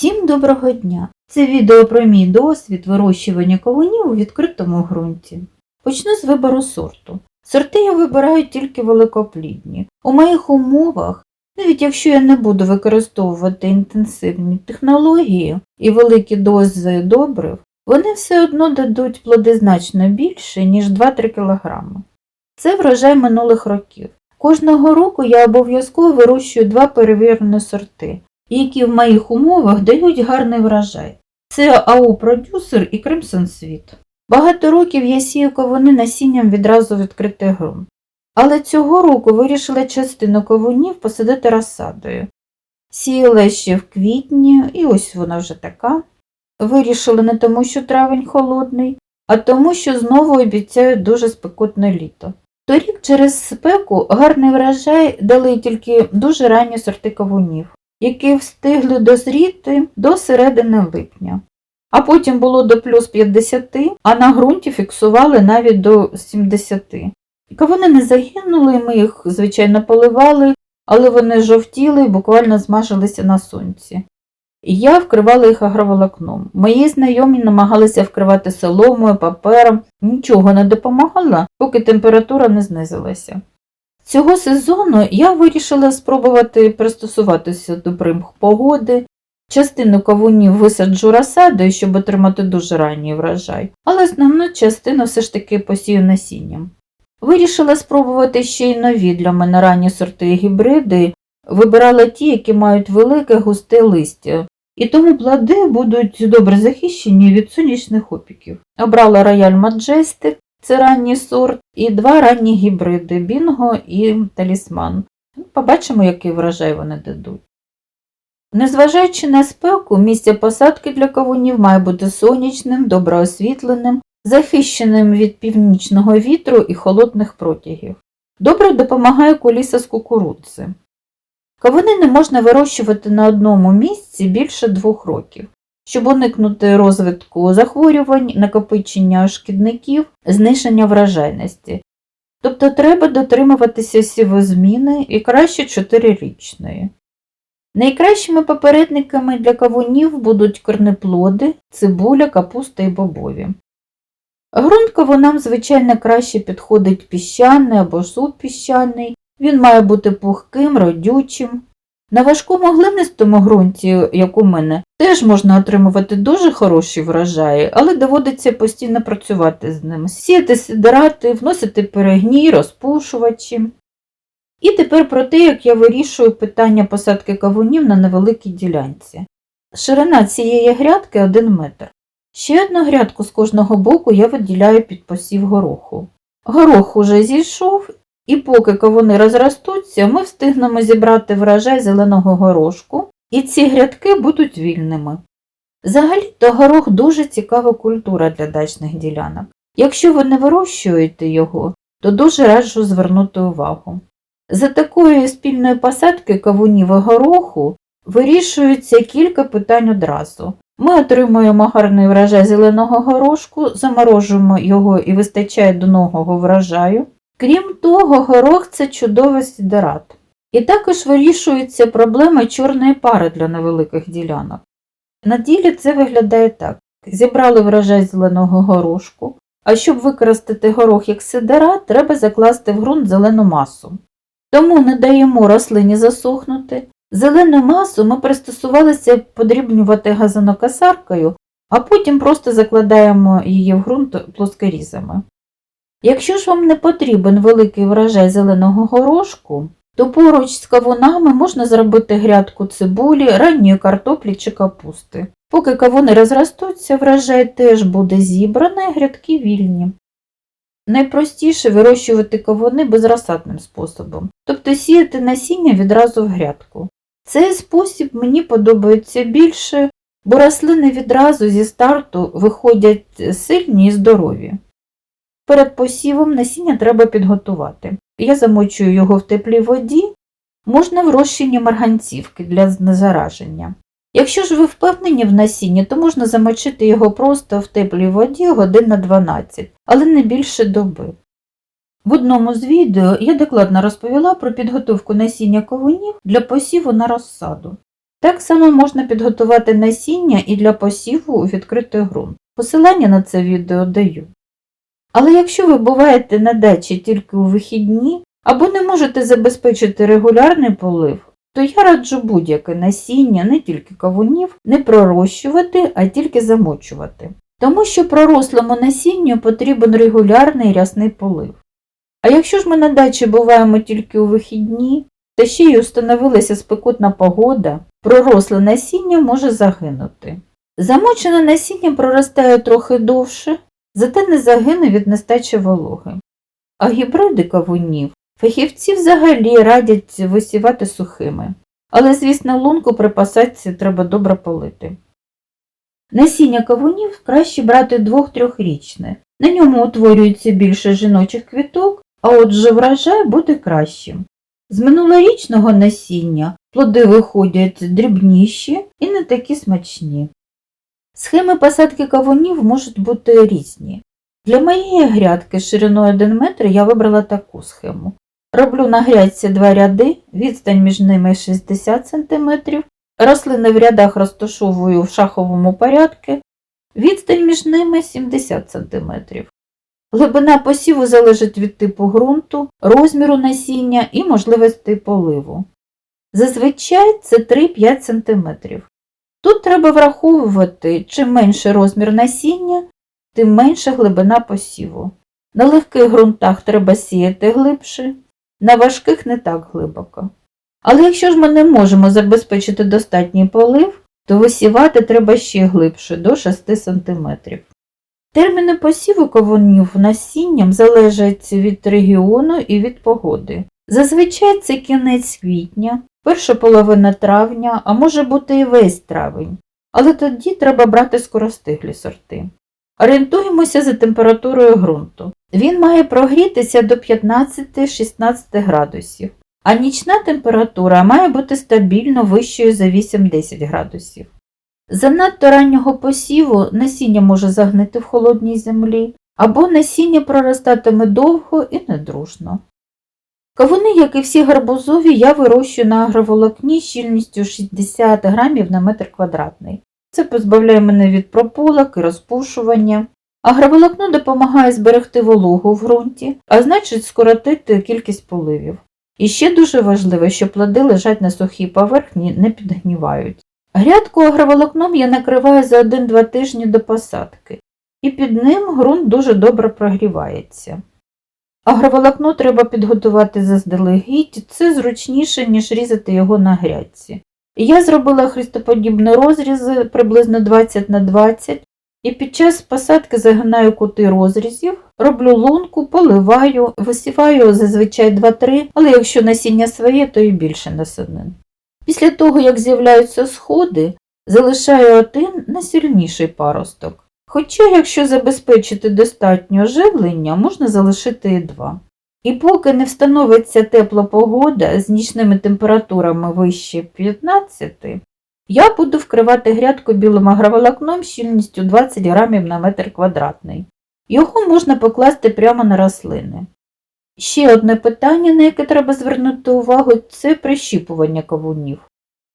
Всім доброго дня! Це відео про мій досвід вирощування кавунів у відкритому ґрунті. Почну з вибору сорту. Сорти я вибираю тільки великоплідні. У моїх умовах, навіть якщо я не буду використовувати інтенсивні технології і великі дози добрив, вони все одно дадуть плоди значно більше, ніж 2-3 кг. Це врожай минулих років. Кожного року я обов'язково вирощую два перевірені сорти, які в моїх умовах дають гарний врожай. Це АУ Продюсер і Crimson Світ. Багато років я сію кавуни насінням відразу відкритий ґрунт. Але цього року вирішила частину кавунів посадити розсадою. Сіяла ще в квітні, і ось вона вже така. Вирішила не тому, що травень холодний, а тому, що знову обіцяють дуже спекотне літо. Торік через спеку гарний врожай дали тільки дуже ранні сорти кавунів, які встигли дозріти до середини липня. А потім було до плюс 50, а на ґрунті фіксували навіть до 70. Кавуни не загинули, ми їх, звичайно, поливали, але вони жовтіли і буквально змажилися на сонці. Я вкривала їх агроволокном. Мої знайомі намагалися вкривати соломою, папером, нічого не допомагало, поки температура не знизилася. Цього сезону я вирішила спробувати пристосуватися до примх погоди. Частину кавунів висаджу розсадою, щоб отримати дуже ранній врожай, але основну частину все ж таки посію насінням. Вирішила спробувати ще й нові для мене ранні сорти гібриди, вибирала ті, які мають велике густе листя, і тому плоди будуть добре захищені від сонячних опіків. Обрала Royal Majestic, це ранній сорт, і два ранні гібриди Бінго і Талісман. Побачимо, який врожай вони дадуть. Незважаючи на спеку, місце посадки для кавунів має бути сонячним, добре освітленим, захищеним від північного вітру і холодних протягів. Добре допомагає коліса з кукурудзи. Кавуни не можна вирощувати на одному місці більше двох років, щоб уникнути розвитку захворювань, накопичення шкідників, знищення врожайності. Тобто треба дотримуватися сівозміни і краще чотирирічної. Найкращими попередниками для кавунів будуть корнеплоди, цибуля, капуста і бобові. Грунт кавунам, звичайно, краще підходить піщаний або субпіщаний, він має бути пухким, родючим. На важкому глинистому ґрунті, як у мене, теж можна отримувати дуже хороші врожаї, але доводиться постійно працювати з ним, сіяти сидирати, вносити перегній, розпушувачі. І тепер про те, як я вирішую питання посадки кавунів на невеликій ділянці. Ширина цієї грядки 1 метр. Ще одну грядку з кожного боку я виділяю під посів гороху. Горох уже зійшов, і поки кавуни розростуться, ми встигнемо зібрати врожай зеленого горошку, і ці грядки будуть вільними. Взагалі-то горох дуже цікава культура для дачних ділянок. Якщо ви не вирощуєте його, то дуже раджу звернути увагу. За такої спільної посадки кавунів і гороху вирішується кілька питань одразу. Ми отримуємо гарний врожай зеленого горошку, заморожуємо його і вистачає до нового врожаю. Крім того, горох це чудовий сідерат. І також вирішується проблема чорної пари для невеликих ділянок. На ділі це виглядає так: зібрали врожай зеленого горошку, а щоб використати горох як сидерат, треба закласти в ґрунт зелену масу. Тому не даємо рослині засохнути. Зелену масу ми пристосувалися подрібнювати газонокосаркою, а потім просто закладаємо її в ґрунт плоскорізами. Якщо ж вам не потрібен великий врожай зеленого горошку, то поруч з кавунами можна зробити грядку цибулі, ранньої картоплі чи капусти. Поки кавуни розростуться, врожай теж буде зібраний, грядки вільні. Найпростіше вирощувати кавуни безрозсадним способом, тобто сіяти насіння відразу в грядку. Цей спосіб мені подобається більше, бо рослини відразу зі старту виходять сильні і здорові. Перед посівом насіння треба підготувати. Я замочую його в теплій воді, можна в розчині марганцівки для незараження. Якщо ж ви впевнені в насінні, то можна замочити його просто в теплій воді годин на 12, але не більше доби. В одному з відео я докладно розповіла про підготовку насіння кавунів для посіву на розсаду. Так само можна підготувати насіння і для посіву у відкритий ґрунт. Посилання на це відео даю. Але якщо ви буваєте на дачі тільки у вихідні або не можете забезпечити регулярний полив, то я раджу будь-яке насіння, не тільки кавунів, не пророщувати, а тільки замочувати. Тому що пророслому насінню потрібен регулярний рясний полив. А якщо ж ми на дачі буваємо тільки у вихідні, та ще й установилася спекотна погода, проросле насіння може загинути. Замочене насіння проростає трохи довше, зате не загине від нестачі вологи. А гібриди кавунів фахівці взагалі радять висівати сухими, але, звісно, лунку при посадці треба добре полити. Насіння кавунів краще брати двох-трьохрічне. На ньому утворюється більше жіночих квіток, а отже врожай буде кращим. З минулорічного насіння плоди виходять дрібніші і не такі смачні. Схеми посадки кавунів можуть бути різні. Для моєї грядки шириною 1 метр я вибрала таку схему. Роблю на грядці два ряди, відстань між ними 60 см, рослини в рядах розташовую в шаховому порядку, відстань між ними 70 см. Глибина посіву залежить від типу ґрунту, розміру насіння і можливостей поливу. Зазвичай це 3-5 см. Тут треба враховувати, чим менше розмір насіння, тим менша глибина посіву. На легких ґрунтах треба сіяти глибше, на важких не так глибоко. Але якщо ж ми не можемо забезпечити достатній полив, то висівати треба ще глибше до 6 см. Терміни посіву кавунів насінням залежать від регіону і від погоди. Зазвичай це кінець квітня, перша половина травня, а може бути і весь травень, але тоді треба брати скоростиглі сорти. Орієнтуємося за температурою ґрунту. Він має прогрітися до 15-16 градусів, а нічна температура має бути стабільно вищою за 8-10 градусів. Занадто раннього посіву насіння може загнити в холодній землі, або насіння проростатиме довго і недружно. Кавуни, як і всі гарбузові, я вирощую на агроволокні щільністю 60 грамів на метр квадратний. Це позбавляє мене від прополок і розпушування. Агроволокно допомагає зберегти вологу в ґрунті, а значить скоротити кількість поливів. І ще дуже важливо, що плоди лежать на сухій поверхні, не підгнівають. Грядку агроволокном я накриваю за 1-2 тижні до посадки, і під ним ґрунт дуже добре прогрівається. Агроволокно треба підготувати заздалегідь, це зручніше, ніж різати його на грядці. Я зробила хрестоподібні розрізи приблизно 20 на 20 і під час посадки загинаю кути розрізів, роблю лунку, поливаю, висіваю зазвичай 2-3, але якщо насіння своє, то і більше насадин. Після того, як з'являються сходи, залишаю один найсильніший паросток. Хоча, якщо забезпечити достатньо живлення, можна залишити і два. І поки не встановиться тепла погода з нічними температурами вище 15, я буду вкривати грядку білим агроволокном щільністю 20 грамів на метр квадратний. Його можна покласти прямо на рослини. Ще одне питання, на яке треба звернути увагу, це прищіпування кавунів.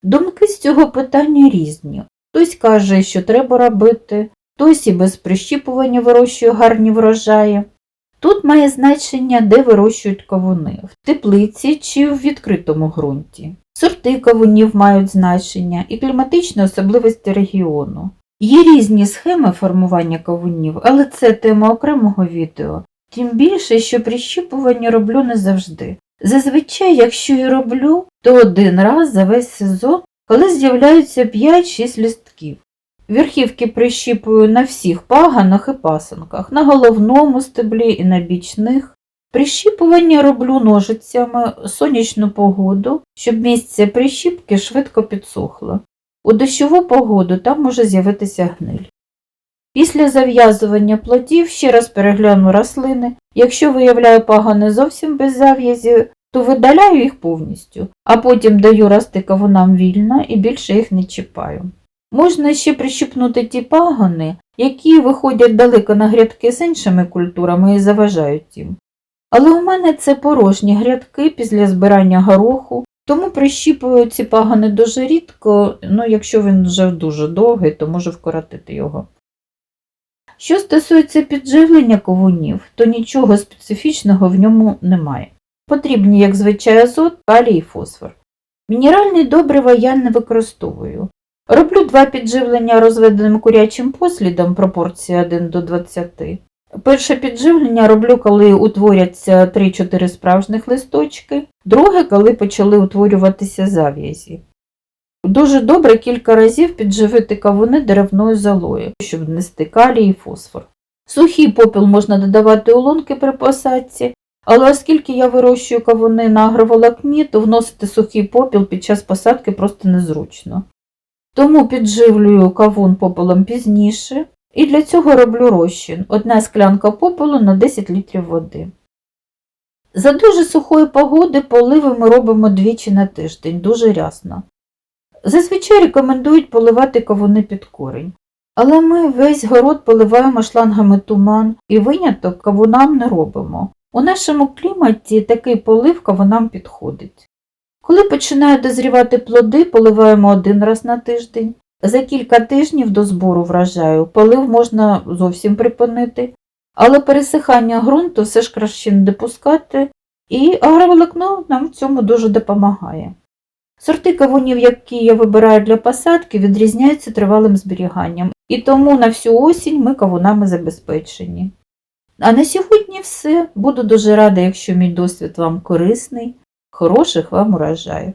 Думки з цього питання різні. Хтось каже, що треба робити, хтось і без прищіпування вирощує гарні врожаї. Тут має значення, де вирощують кавуни в теплиці чи в відкритому ґрунті. Сорти кавунів мають значення і кліматичні особливості регіону. Є різні схеми формування кавунів, але це тема окремого відео. Тим більше, що прищіпування роблю не завжди. Зазвичай, якщо і роблю, то один раз за весь сезон, коли з'являються 5-6 лістків. Верхівки прищіпую на всіх паганах і пасанках, на головному стеблі і на бічних. Прищіпування роблю ножицями сонячну погоду, щоб місце прищіпки швидко підсохло. У дощову погоду там може з'явитися гниль. Після зав'язування плодів ще раз перегляну рослини. Якщо виявляю пагани зовсім без зав'язі, то видаляю їх повністю, а потім даю рости кавунам вільно і більше їх не чіпаю. Можна ще прищипнути ті пагони, які виходять далеко на грядки з іншими культурами і заважають їм. Але у мене це порожні грядки після збирання гороху, Тому прищіпую ці пагани дуже рідко, ну якщо він вже дуже довгий, то можу вкоротити його. Що стосується підживлення ковунів, то нічого специфічного в ньому немає. Потрібні, як звичай, азот, калій і фосфор. Мінеральні добрива я не використовую. Роблю два підживлення розведеним курячим послідом, пропорція 1 до 20. Перше підживлення роблю, коли утворяться 3-4 справжніх листочки, друге, коли почали утворюватися зав'язі. Дуже добре кілька разів підживити кавуни деревною золою, щоб внести калій і фосфор. Сухий попіл можна додавати у лунки при посадці, але оскільки я вирощую кавуни на агроволокні, то вносити сухий попіл під час посадки просто незручно. Тому підживлюю кавун попелом пізніше, і для цього роблю розчин. Одна склянка попелу на 10 літрів води. За дуже сухої погоди поливи ми робимо двічі на тиждень, дуже рясно. Зазвичай рекомендують поливати кавуни під корінь. Але ми весь город поливаємо шлангами туман і виняток кавунам не робимо. У нашому кліматі такий полив кавунам підходить. Коли починають дозрівати плоди, поливаємо один раз на тиждень. За кілька тижнів до збору врожаю полив можна зовсім припинити, але пересихання ґрунту все ж краще не допускати, і агроволокно нам в цьому дуже допомагає. Сорти кавунів, які я вибираю для посадки, відрізняються тривалим зберіганням, і тому на всю осінь ми кавунами забезпечені. А на сьогодні все. Буду дуже рада, якщо мій досвід вам корисний. Хороших вам урожаїв!